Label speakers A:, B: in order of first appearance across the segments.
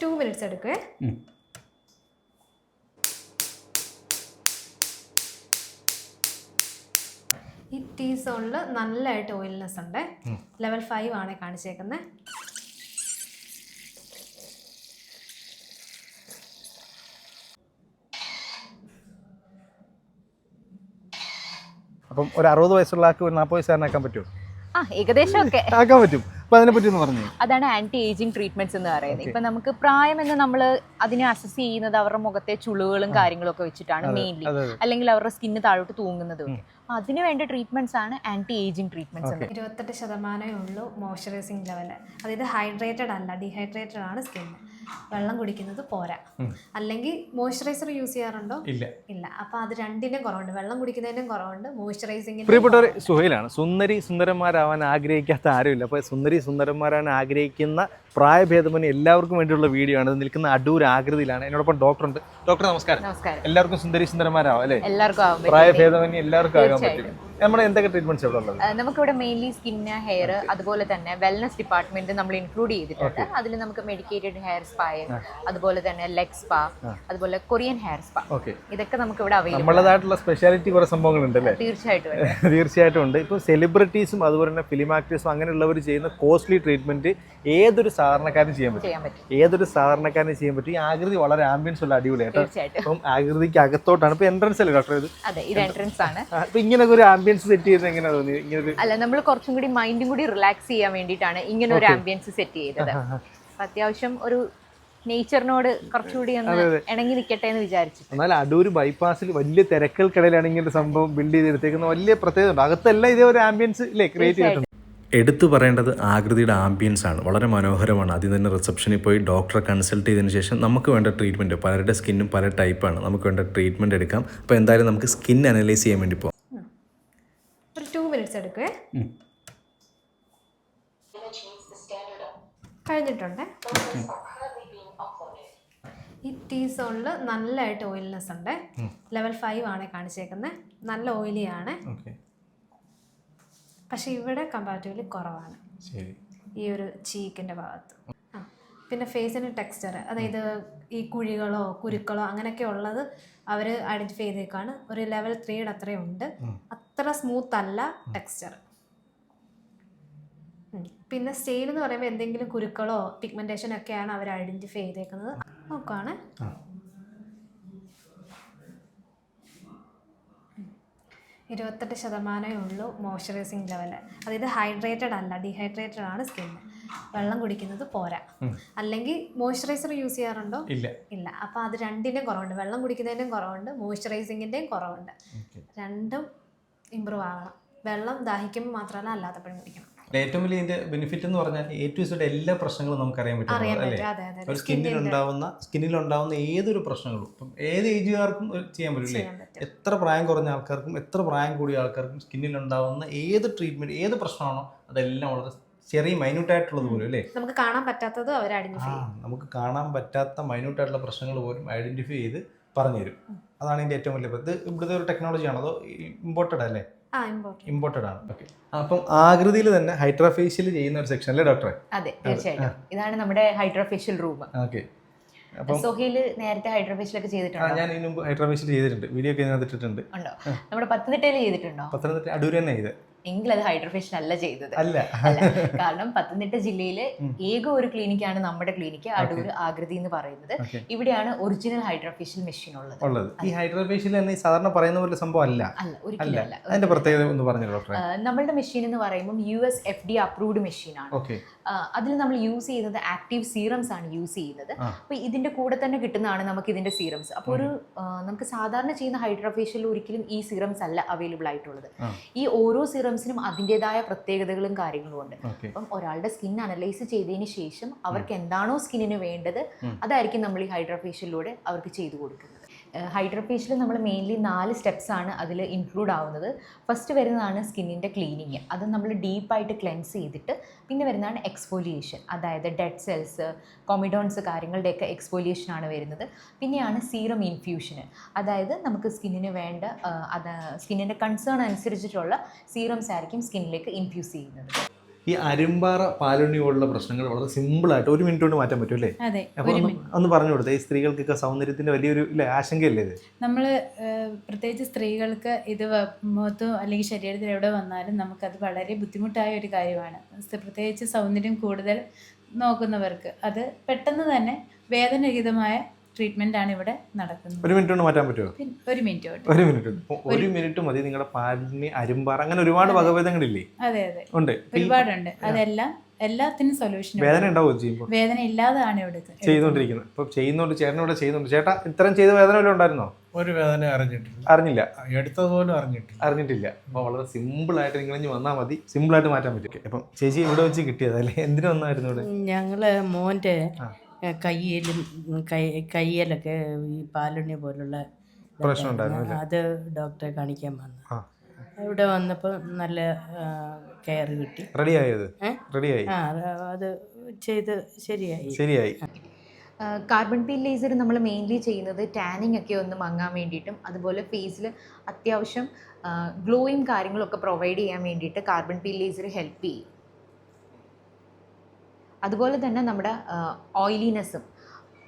A: Two minutes എടുക്കുവേ ഈ tea സോണിൽ നല്ലതായിട്ട് ഓയിൽനെസ് ഉണ്ട് ലെവൽ ഫൈവ് ആണ് കാണിച്ചേക്കുന്നത്
B: അപ്പം ഒരു അറുപത് വയസ്സുള്ള ആൾക്ക് ഒരു നാൽപ്പത് വയസ്സുകാരനാക്കാൻ പറ്റുമോ?
C: ആ ഏകദേശം ഒക്കെ.
B: ആക്കാൻ പറ്റും. അപ്പം അതിനെ പറ്റി ഒന്ന് പറഞ്ഞു.
C: അതാണ് ആന്റി ഏജിങ് ട്രീറ്റ്മെന്റ്സ് എന്ന് പറയുന്നത്. ഇപ്പൊ നമുക്ക് പ്രായം എന്ന് നമ്മൾ അതിനെ അസസ് ചെയ്യുന്നത് അവരുടെ മുഖത്തെ ചുളുകളും കാര്യങ്ങളും ഒക്കെ വെച്ചിട്ടാണ് മെയിൻലി അല്ലെങ്കിൽ അവരുടെ സ്കിന്ന് താഴോട്ട് തൂങ്ങുന്നത് അതിനു അപ്പൊ അതിന് വേണ്ട ട്രീറ്റ്മെന്റ്സ് ആണ് ആന്റി ഏജിങ് ട്രീറ്റ്മെന്റ്സ് എന്ന്
A: ഇരുപത്തെട്ട് ശതമാനമേ ഉള്ളൂ മോയ്സ്ചറൈസിങ് ലെവൽ അതായത് ഹൈഡ്രേറ്റഡ് അല്ല ഡീഹൈഡ്രേറ്റഡ് ആണ് സ്കിൻ വെള്ളം കുടിക്കുന്നത് പോരാ. അല്ലെങ്കിൽ മോയ്സ്ചറൈസർ യൂസ് ചെയ്യാറുണ്ടോ?
B: ഇല്ല.
A: ഇല്ല. അപ്പൊ അത് രണ്ടിനും കുറവുണ്ട്. വെള്ളം കുടിക്കുന്നതിനും കുറവുണ്ട്. മോയ്സ്ചറൈസിംഗ്
B: പ്രിയപ്പെട്ടവർ സുഹൈലാണ്. സുന്ദരി സുന്ദരന്മാരാവാൻ ആഗ്രഹിക്കാത്ത ആരുമില്ല. അപ്പോൾ സുന്ദരി സുന്ദരന്മാരാൻ ആഗ്രഹിക്കുന്ന പ്രായഭേദമന് എല്ലാവർക്കും വേണ്ടിയുള്ള വീഡിയോ ആണ്. ഇത് നിൽക്കുന്ന അടൂർ ആകൃതിയിലാണ്. എന്നോടൊപ്പം ഡോക്ടർ ഉണ്ട്. ഡോക്ടർ നമസ്കാരം.
C: നമസ്കാരം.
B: എല്ലാവർക്കും സുന്ദരി സുന്ദരന്മാരാവും അല്ലേ?
C: എല്ലാവർക്കും
B: പ്രായഭേദമന് എല്ലാവർക്കും ആകാൻ പറ്റും. നമ്മുടെ എന്തൊക്കെ ട്രീറ്റ്മെന്റ്സ് ഇവിടെ ഉള്ളത്?
C: നമുക്ക് നമുക്കിവിടെ മെയിൻലി സ്കിന്ന് ഹെയർ അതുപോലെ തന്നെ വെൽനസ് ഡിപ്പാർട്ട്മെന്റ് നമ്മൾ ഇൻക്ലൂഡ് ചെയ്തിട്ടുണ്ട്. അതിൽ നമുക്ക് മെഡിക്കേറ്റഡ് ഹെയർ സ്പാ അതുപോലെ തന്നെ ലെഗ് സ്പാ അതുപോലെ കൊറിയൻ ഹെയർ സ്പാ ഇതൊക്കെ നമുക്ക് ഇവിടെ അവൈലബിൾ
B: നമ്മളതായിട്ടുള്ള സ്പെഷ്യാലിറ്റി കുറേ സംഭവങ്ങളുണ്ട് അല്ലേ?
C: തീർച്ചയായിട്ടും ഉണ്ട്.
B: തീർച്ചയായിട്ടും ഉണ്ട്. ഇപ്പോൾ സെലിബ്രിറ്റീസും അതുപോലെ തന്നെ ഫിലിം ആക്ടേഴ്സും അങ്ങനെയുള്ളവർ ചെയ്യുന്ന കോസ്റ്റ്ലി ട്രീറ്റ്മെന്റ് ഏതൊരു സാധാരണക്കാരനും ചെയ്യാൻ പറ്റും. ഏതൊരു സാധാരണക്കാരനും ചെയ്യാൻ പറ്റും. ഈ ആകൃതി വളരെ ആംബിയൻസ് ഉള്ള അപ്പം ആകൃതിക്ക് അകത്തോട്ടാണ്. ഇപ്പൊ എൻട്രൻസ് അല്ലേ ഡോക്ടർ ഇത്?
C: അതെ ഇത് എൻട്രൻസ് ആണ്.
B: ഇങ്ങനെ ഒരു ആംബിയൻസ് സെറ്റ് ചെയ്യുന്നത് എങ്ങനെ തോന്നി ഇങ്ങനെ
C: അല്ല നമ്മൾ കുറച്ചും കൂടി മൈൻഡും കൂടി റിലാക്സ് ചെയ്യാൻ വേണ്ടിയിട്ടാണ് ഇങ്ങനെ ഒരു ആംബിയൻസ് സെറ്റ് ചെയ്തത്. അത്യാവശ്യം ഒരു നേച്ചറിനോട് കുറച്ചുകൂടി ഒന്ന് ഇണങ്ങി നിൽക്കട്ടെ എന്ന് വിചാരിച്ചു
B: എന്നാൽ അടൂർ ബൈപ്പാസിൽ വലിയ തിരക്കുകൾക്കിടയിലാണ് ഇങ്ങനെ ഒരു സംഭവം ബിൽഡ് ചെയ്തെടുത്തേക്കുന്ന വലിയ പ്രത്യേകത ഉണ്ട്. അകത്തെല്ലാം ഇതേ ഒരു ആംബിയൻസ് ഇല്ലേ ക്രിയേറ്റ് ചെയ്തിട്ടുണ്ട്. എടുത്തു പറയേണ്ടത് ആകൃതിയുടെ ആംബിയൻസ് ആണ്. വളരെ മനോഹരമാണ്. ആദ്യം തന്നെ റിസപ്ഷനിൽ പോയി ഡോക്ടറെ കൺസൾട്ട് ചെയ്തതിന് ശേഷം നമുക്ക് വേണ്ട ട്രീറ്റ്മെന്റ് പലരുടെ സ്കിന്നും പല ടൈപ്പാണ് നമുക്ക് വേണ്ട ട്രീറ്റ്മെന്റ് എടുക്കാം. അപ്പോൾ എന്തായാലും നമുക്ക് സ്കിൻ അനലൈസ് ചെയ്യാൻ വേണ്ടി പോകാം
A: ഒരു ടു മിനിറ്റ്സ് എടുക്കുവേ കഴിഞ്ഞിട്ടുണ്ട്? ഈ ടീ സോണിൽ നല്ലതായിട്ട് ഓയിൽനെസ് ഉണ്ട്. ലെവൽ ഫൈവ് ആണ് കാണിച്ചേക്കുന്നത് നല്ല ഓയിലി
B: ആണ്.
A: പക്ഷെ ഇവിടെ കമ്പാരിറ്റീവ്ലി കുറവാണ്. ഈ ഒരു ചീക്കിന്റെ ഭാഗത്ത്. ആ. പിന്നെ ഫേസിന് ടെക്സ്ചർ അതായത് ഈ കുഴികളോ കുരുക്കളോ അങ്ങനെയൊക്കെ ഉള്ളത് അവർ ഐഡന്റിഫൈ ചെയ്തേക്കാണ്. ഒരു ലെവൽ ത്രീയുടെ അത്രയും ഉണ്ട്. അത്ര സ്മൂത്ത് അല്ല ടെക്സ്ചർ പിന്നെ സ്റ്റെയിൻ എന്ന് പറയുമ്പോൾ എന്തെങ്കിലും കുരുക്കളോ പിഗ്മെന്റേഷൻ ഒക്കെയാണ് അവർ ഐഡന്റിഫൈ ചെയ്തേക്കുന്നത്. നോക്കുകയാണ് ഇരുപത്തെട്ട് ശതമാനമേ ഉള്ളൂ മോയ്സ്ചറൈസിങ് ലെവൽ അതായത് ഹൈഡ്രേറ്റഡ് അല്ല ഡീഹൈഡ്രേറ്റഡ് ആണ് സ്കിൻ. വെള്ളം കുടിക്കുന്നത് പോരാ. അല്ലെങ്കിൽ മോയ്സ്ചറൈസർ യൂസ് ചെയ്യാറുണ്ടോ?
B: ഇല്ല.
A: ഇല്ല. അപ്പോൾ അത് രണ്ടിന്റെയും കുറവുണ്ട്. വെള്ളം കുടിക്കുന്നതിന്റെയും കുറവുണ്ട് മോയ്സ്ചറൈസിങ്ങിന്റെയും കുറവുണ്ട്. രണ്ടും ഇമ്പ്രൂവ് ആകണം വെള്ളം ദാഹിക്കുമ്പോൾ മാത്രമല്ല അല്ലാത്തപ്പോഴും കുടിക്കണം.
B: ഏറ്റവും വലിയ ഇതിന്റെ ബെനിഫിറ്റ് എന്ന് പറഞ്ഞാൽ എ ടു എല്ലാ പ്രശ്നങ്ങളും നമുക്ക് അറിയാൻ പറ്റും. അല്ലേ ഒരു സ്കിന്നിൽ ഉണ്ടാവുന്ന സ്കിന്നിൽ ഉണ്ടാവുന്ന ഏതൊരു പ്രശ്നങ്ങളും ഇപ്പം ഏത് ഏജുകാർക്കും ചെയ്യാൻ പറ്റും അല്ലേ? എത്ര പ്രായം കുറഞ്ഞ ആൾക്കാർക്കും എത്ര പ്രായം കൂടിയ ആൾക്കാർക്കും സ്കിന്നിൽ ഉണ്ടാവുന്ന ഏത് ട്രീറ്റ്മെന്റ് ഏത് പ്രശ്നമാണോ അതെല്ലാം വളരെ ചെറിയ മൈന്യൂട്ട് ആയിട്ടുള്ളത് പോലും അല്ലേ?
A: നമുക്ക് കാണാൻ പറ്റാത്തത് അവർ
B: ആ നമുക്ക് കാണാൻ പറ്റാത്ത മൈന്യൂട്ട് ആയിട്ടുള്ള പ്രശ്നങ്ങൾ പോലും ഐഡന്റിഫൈ ചെയ്ത് പറഞ്ഞുതരും. അതാണ് ഇതിന്റെ ഏറ്റവും വലിയ ഇത് ഇവിടുത്തെ ഒരു ടെക്നോളജിയാണോ അതോ ഇമ്പോർട്ടഡ് അല്ലേ? ഇമ്പോർട്ടഡ് ആണ്. ഓക്കെ അപ്പം ആകൃതിയിൽ തന്നെ ഹൈഡ്രോഫേഷ്യൽ ചെയ്യുന്ന ഒരു സെക്ഷൻ അല്ലേ ഡോക്ടറെ?
C: അതെ തീർച്ചയായിട്ടും. ഇതാണ് നമ്മുടെ ഹൈഡ്രോഫേഷ്യൽ റൂം.
B: ഓക്കെ
C: സൊഹീൽ നേരത്തെ ഹൈഡ്രോഫേഷ്യൽ ഒക്കെ ചെയ്തിട്ടുണ്ടോ?
B: ഞാൻ ഇതിനു മുമ്പ് ഹൈഡ്രാഫേഷ്യൽ ചെയ്തിട്ടുണ്ട്. വീഡിയോ ഒക്കെ ഇതിനകത്ത് ഇട്ടിട്ടുണ്ട്.
C: ഉണ്ടോ? നമ്മുടെ പത്തനംതിട്ടയിൽ ചെയ്തിട്ടുണ്ടോ?
B: പത്തനംതിട്ട അടൂർ തന്നെ ഇത്
C: എങ്കിൽ അത് ഹൈഡ്രോഫേഷ്യൽ അല്ല ചെയ്തത്.
B: അല്ല.
C: കാരണം പത്തനംതിട്ട ജില്ലയിലെ ഏക ഒരു ക്ലിനിക്കാണ് നമ്മുടെ ക്ലിനിക്ക് അടൂർ ആകൃതി എന്ന് പറയുന്നത്. ഇവിടെയാണ് ഒറിജിനൽ ഹൈഡ്രോഫേഷ്യൽ മെഷീൻ ഉള്ളത്.
B: ഉള്ളത്. ഈ ഹൈഡ്രോഫേഷ്യൽ സാധാരണ പറയുന്ന പോലെ സംഭവം അല്ല.
C: അല്ല
B: അല്ല.
C: ഒരിക്കലും അല്ല.
B: അതിന്റെ പ്രത്യേകത ഒന്ന് പറഞ്ഞു
C: ഡോക്ടർ നമ്മളുടെ മെഷീൻ എന്ന് പറയുമ്പോൾ U S F D approved മെഷീനാണ്
B: ആണ്.
C: അതിൽ നമ്മൾ യൂസ് ചെയ്യുന്നത് ആക്റ്റീവ് സീറംസ് ആണ് യൂസ് ചെയ്യുന്നത്.
B: അപ്പൊ
C: അപ്പോൾ ഇതിന്റെ കൂടെ തന്നെ കിട്ടുന്നതാണ് നമുക്ക് ഇതിന്റെ സീറംസ് അപ്പോൾ ഒരു നമുക്ക് സാധാരണ ചെയ്യുന്ന ഹൈഡ്രോഫേഷ്യൽ ഒരിക്കലും ഈ സീറംസ് അല്ല അവൈലബിൾ ആയിട്ടുള്ളത്. ഈ ഓരോ സീറംസിനും അതിന്റെതായ പ്രത്യേകതകളും കാര്യങ്ങളും ഉണ്ട്. അപ്പം ഒരാളുടെ സ്കിൻ അനലൈസ് ചെയ്തതിന് ശേഷം അവർക്ക് എന്താണോ സ്കിന്നിന് വേണ്ടത് അതായിരിക്കും നമ്മൾ ഈ ഹൈഡ്രോഫേഷ്യലിലൂടെ അവർക്ക് ചെയ്തു കൊടുക്കുന്നത്. ഹൈഡ്രോഫേഷ്യൽ നമ്മൾ മെയിൻലി നാല് സ്റ്റെപ്സാണ് അതിൽ ഇൻക്ലൂഡ് ആവുന്നത്. ഫസ്റ്റ് വരുന്നതാണ് സ്കിന്നിന്റെ ക്ലീനിങ് അത് നമ്മൾ ഡീപ്പായിട്ട് ക്ലെൻസ് ചെയ്തിട്ട് പിന്നെ വരുന്നതാണ് എക്സ്ഫോലിയേഷൻ അതായത് ഡെഡ് സെൽസ് കൊമിഡോൺസ് കാര്യങ്ങളുടെയൊക്കെ എക്സ്ഫോലിയേഷൻ ആണ് വരുന്നത്. പിന്നെയാണ് സീറം ഇൻഫ്യൂഷന് അതായത് നമുക്ക് സ്കിന്നിന് വേണ്ട അത് സ്കിന്നിന്റെ കൺസേൺ അനുസരിച്ചിട്ടുള്ള സീറംസ് ആയിരിക്കും സ്കിന്നിലേക്ക് ഇൻഫ്യൂസ് ചെയ്യുന്നത്.
B: ഈ അരുമ്പാറ പാലുണ്ണി പോലുള്ള പ്രശ്നങ്ങൾ വളരെ സിമ്പിൾ ആയിട്ട് ഒരു മിനിറ്റ് കൊണ്ട് മാറ്റാൻ പറ്റും അല്ലേ?
D: അതെ
B: അപ്പോൾ ഒന്ന് പറഞ്ഞു കൊടുത്തേ ഈ സ്ത്രീകൾക്കൊക്കെ സൗന്ദര്യത്തിന്റെ വലിയൊരു ആശങ്കയല്ലേ ഇത്?
D: നമ്മൾ പ്രത്യേകിച്ച് സ്ത്രീകൾക്ക് ഇത് മുഖത്തും അല്ലെങ്കിൽ ശരീരത്തിൽ എവിടെ വന്നാലും നമുക്കത് വളരെ ബുദ്ധിമുട്ടായ ഒരു കാര്യമാണ്. പ്രത്യേകിച്ച് സൗന്ദര്യം കൂടുതൽ നോക്കുന്നവർക്ക് അത് പെട്ടെന്ന് തന്നെ വേദനരഹിതമായ ട്രീറ്റ്മെന്റ് ആണ് ഇവിടെ നടക്കുന്നത്.
B: ഒരു മിനിറ്റ് കൊണ്ട് മാറ്റാൻ പറ്റുമോ?
D: ഒരു മിനിറ്റ്
B: ഒരു മിനിറ്റ് ഒരു മിനിറ്റ് മതി നിങ്ങളുടെ പാലിന് അരുമ്പാറ. അങ്ങനെ ഒരുപാട് വകഭേദങ്ങളില്ലേ?
D: അതെ അതെ.
B: ഉണ്ട്.
D: ഒരുപാടുണ്ട്. അതെല്ലാം എല്ലാത്തിനും സൊല്യൂഷൻ
B: വേദന ഉണ്ടാവും ചെയ്യുമ്പോൾ
D: വേദന ഇല്ലാതാണ് ഇവിടെ
B: ചെയ്തുകൊണ്ടിരിക്കുന്നത്. ഇപ്പൊ ചെയ്യുന്നുണ്ട് ചേട്ടനോട് ചെയ്യുന്നുണ്ട്. ചേട്ടാ ഇത്രയും ചെയ്ത വേദന വല്ലതും ഉണ്ടായിരുന്നോ?
E: ഒരു വേദന അറിഞ്ഞിട്ടില്ല.
B: അറിഞ്ഞില്ല.
E: എടുത്തതുപോലും അറിഞ്ഞിട്ടില്ല.
B: അറിഞ്ഞിട്ടില്ല. അപ്പോൾ വളരെ സിമ്പിൾ ആയിട്ട് നിങ്ങൾ ഇനി വന്നാൽ മതി. സിമ്പിൾ ആയിട്ട് മാറ്റാൻ പറ്റും. അപ്പം ചേച്ചി ഇവിടെ വെച്ച് കിട്ടിയതല്ലേ? എന്തിനു വന്നായിരുന്നു ഇവിടെ?
F: ഞങ്ങൾ മോന്റെ
B: ആ.
F: കയ്യിലും കൈ കയ്യിലൊക്കെ ഈ പാലുണ്ണി പോലുള്ള
B: പ്രശ്നം ഉണ്ടായിരുന്നു അല്ലേ?
F: അത് ഡോക്ടറെ കാണിക്കാൻ വന്നു. ഇവിടെ വന്നപ്പോൾ നല്ല കെയർ കിട്ടി.
B: റെഡി ആയത്
F: ഏ?
B: റെഡിയായി?
F: ആ അത് ചെയ്ത് ശരിയായി.
B: ശരിയായി.
C: കാർബൺ പീൽ ലേസർ നമ്മൾ മെയിൻലി ചെയ്യുന്നത് ടാനിങ് ഒക്കെ ഒന്ന് മങ്ങാൻ വേണ്ടിയിട്ടും അതുപോലെ ഫേസിൽ അത്യാവശ്യം ഗ്ലോയും കാര്യങ്ങളൊക്കെ പ്രൊവൈഡ് ചെയ്യാൻ വേണ്ടിയിട്ട് കാർബൺ പീൽ ലേസർ ഹെൽപ്പ് ചെയ്യും. അതുപോലെ തന്നെ നമ്മുടെ ഓയിലിനെസ്സും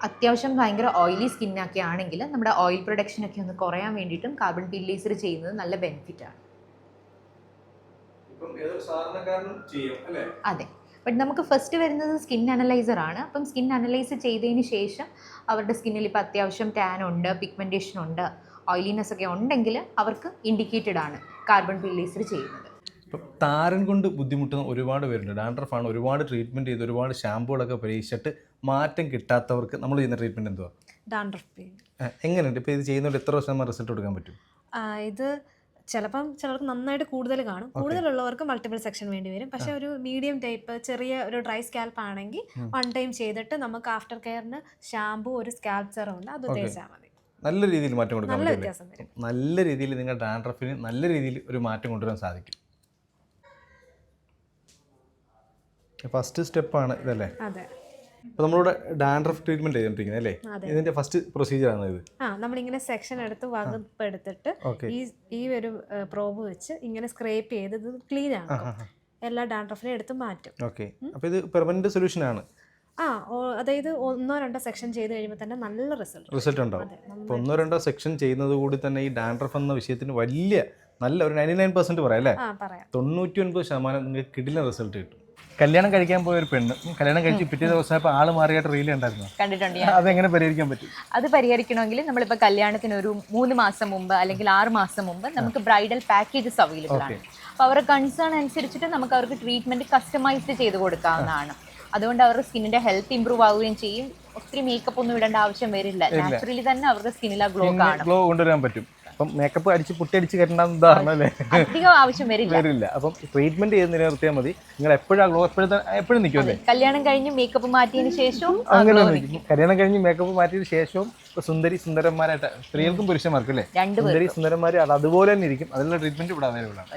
C: അത്യാവശ്യം ഭയങ്കര ഓയിലി സ്കിന്നൊക്കെ ആണെങ്കിൽ നമ്മുടെ ഓയിൽ പ്രൊഡക്ഷനൊക്കെ ഒന്ന് കുറയാൻ വേണ്ടിയിട്ടും കാർബൺ പില്ലേസർ ചെയ്യുന്നത് നല്ല ബെനിഫിറ്റാണ് അതെ. ബട്ട് നമുക്ക് ഫസ്റ്റ് വരുന്നത് സ്കിൻ അനലൈസർ ആണ്. അപ്പം സ്കിൻ അനലൈസ് ചെയ്തതിന് ശേഷം അവരുടെ സ്കിന്നിൽ ഇപ്പോൾ അത്യാവശ്യം ടാൻ ഉണ്ട് പിഗ്മെന്റേഷൻ ഉണ്ട് ഓയിലിനെസ് ഒക്കെ ഉണ്ടെങ്കിൽ അവർക്ക് ഇൻഡിക്കേറ്റഡ് ആണ് കാർബൺ പില്ലേസർ ചെയ്യുന്നത്.
B: ഇപ്പം താരൻ കൊണ്ട് ബുദ്ധിമുട്ടുന്ന ഒരുപാട് പേരുണ്ട്. ഡാൻഡ്രഫാണ് ഒരുപാട് ട്രീറ്റ്മെന്റ് ചെയ്ത് ഒരുപാട് ഷാമ്പുകളൊക്കെ പരീക്ഷിച്ചിട്ട് മാറ്റം കിട്ടാത്തവർക്ക് നമ്മൾ ചെയ്യുന്ന ട്രീറ്റ്മെന്റ് എന്തുവാ?
A: ഡാൻഡ്രഫ്.
B: എങ്ങനെയുണ്ട്? ഇപ്പോൾ ഇത് ചെയ്യുന്നതുകൊണ്ട് എത്ര ശതമാനം റിസൾട്ട് കൊടുക്കാൻ പറ്റും?
A: ഇത് ചിലപ്പം ചിലർക്ക് നന്നായിട്ട് കൂടുതൽ കാണും. കൂടുതലുള്ളവർക്ക് മൾട്ടിപ്പിൾ സെക്ഷൻ വേണ്ടി വരും. പക്ഷെ ഒരു മീഡിയം ടൈപ്പ് ചെറിയ ഒരു ഡ്രൈ സ്കാൽപ്പ് ആണെങ്കിൽ വൺ ടൈം ചെയ്തിട്ട് നമുക്ക് ആഫ്റ്റർ കെയറിന് ഷാമ്പു ഒരു സ്കാൽപ്പ് സെറും ഉണ്ട്. അത് തേച്ചാൽ മതി.
B: നല്ല രീതിയിൽ മാറ്റം കൊടുക്കാൻ
A: നല്ല
B: രീതിയിൽ നിങ്ങൾ ഡാൻഡ്രഫിന് നല്ല രീതിയിൽ ഒരു മാറ്റം കൊണ്ടുവരാൻ സാധിക്കും. ഫസ്റ്റ് സ്റ്റെപ്പാണ് ഇതല്ലേ?
A: അതെ.
B: അപ്പോൾ നമ്മളിവിടെ ഡാൻഡ്രഫ് ട്രീറ്റ്മെന്റ് ചെയ്തുകൊണ്ടിരിക്കുന്നത് അല്ലേ. ഇതിന്റെ ഫസ്റ്റ് പ്രൊസീജിയർ ആണ് ഇത്?
A: ആ നമ്മളിങ്ങനെ സെക്ഷൻ എടുത്ത് വകുപ്പ് എടുത്തിട്ട് ഈ ഈ ഒരു പ്രോബ് വെച്ച് ഇങ്ങനെ സ്ക്രേപ്പ് ചെയ്ത് ഇത് ക്ലീൻ ആക്കും. എല്ലാ ഡാൻഡ്രഫിനെ എടുത്ത് മാറ്റും.
B: ഓക്കെ അപ്പോൾ ഇത് പെർമനന്റ് സൊല്യൂഷൻ ആണ്.
A: ആ അതായത് ഒന്നോ രണ്ടോ സെക്ഷൻ ചെയ്ത് കഴിയുമ്പോൾ തന്നെ നല്ല റിസൾട്ട്
B: റിസൾട്ട് ഉണ്ടാവും. അപ്പോൾ ഒന്നോ രണ്ടോ സെക്ഷൻ ചെയ്യുന്നത് കൂടി തന്നെ ഈ ഡാൻഡ്രഫ് എന്ന വിഷയത്തിന് വലിയ നല്ല ഒരു നയന്റി നയൻ പെർസെന്റ് പറയാം അല്ലേ?
A: ആ പറയാം.
B: തൊണ്ണൂറ്റി ഒൻപത് ശതമാനം നിങ്ങൾക്ക് കിടിലൻ റിസൾട്ട് കിട്ടും. കല്യാണം കഴിക്കാൻ പോയ ഒരു പെണ്ണ്. കല്യാണം കഴിച്ച് പിറ്റേ ദിവസം ഇപ്പൊ ആൾ മാറിയായിട്ട് റീൽ ഉണ്ടായിരുന്നു
C: കണ്ടിട്ടുണ്ട് ഞാൻ.
B: അതെങ്ങനെ പരിഹരിക്കാൻ പറ്റും?
C: അത് പരിഹരിക്കണമെങ്കിൽ നമ്മളിപ്പോൾ കല്യാണത്തിന് ഒരു മൂന്ന് മാസം മുമ്പ് അല്ലെങ്കിൽ ആറ് മാസം മുമ്പ് നമുക്ക് ബ്രൈഡൽ പാക്കേജസ് അവൈലബിൾ ആണ്. അപ്പോൾ അവരുടെ കൺസേൺ അനുസരിച്ചിട്ട് നമുക്ക് അവർക്ക് ട്രീറ്റ്മെന്റ് കസ്റ്റമൈസ്ഡ് ചെയ്ത് കൊടുക്കാവുന്നതാണ്. അതുകൊണ്ട് അവരുടെ സ്കിന്നിന്റെ ഹെൽത്ത് ഇമ്പ്രൂവ് ആവുകയും ചെയ്യും. ഒത്തിരി മേക്കപ്പ് ഒന്നും ഇടേണ്ട ആവശ്യം വരില്ല. നാച്ചുറലി തന്നെ അവരുടെ സ്കിന്നിൽ ആ ഗ്ലോ കാണും.
B: ഗ്ലോ കൊണ്ടുവരാൻ പറ്റും. അപ്പം മേക്കപ്പ് അടിച്ച് പുട്ടി അടിച്ച് കെട്ടേണ്ട ഉദാഹരണം അല്ലേ
C: അധികം ആവശ്യം വരില്ല.
B: വരില്ല. അപ്പം ട്രീറ്റ്മെന്റ് ചെയ്ത് നിലനിർത്തിയാൽ മതി. നിങ്ങൾ എപ്പോഴാ ഗ്ലോ എപ്പോഴും എപ്പോഴും നിൽക്കുമല്ലേ
C: കല്യാണം കഴിഞ്ഞ് മേക്കപ്പ് മാറ്റിയതിന് ശേഷവും
B: അങ്ങനെ കല്യാണം കഴിഞ്ഞ് മേക്കപ്പ് മാറ്റിയതിന് ശേഷവും സുന്ദരി സുന്ദരന്മാരായിട്ട് സ്ത്രീകൾക്കും പുരുഷന്മാർക്കും അല്ലേ? സുന്ദരി സുന്ദരന്മാർ അത് അതുപോലെ തന്നെ ഇരിക്കും. അതിനുള്ള ട്രീറ്റ്മെന്റ് ഇവിടെ അവൈലബിൾ ആണ്.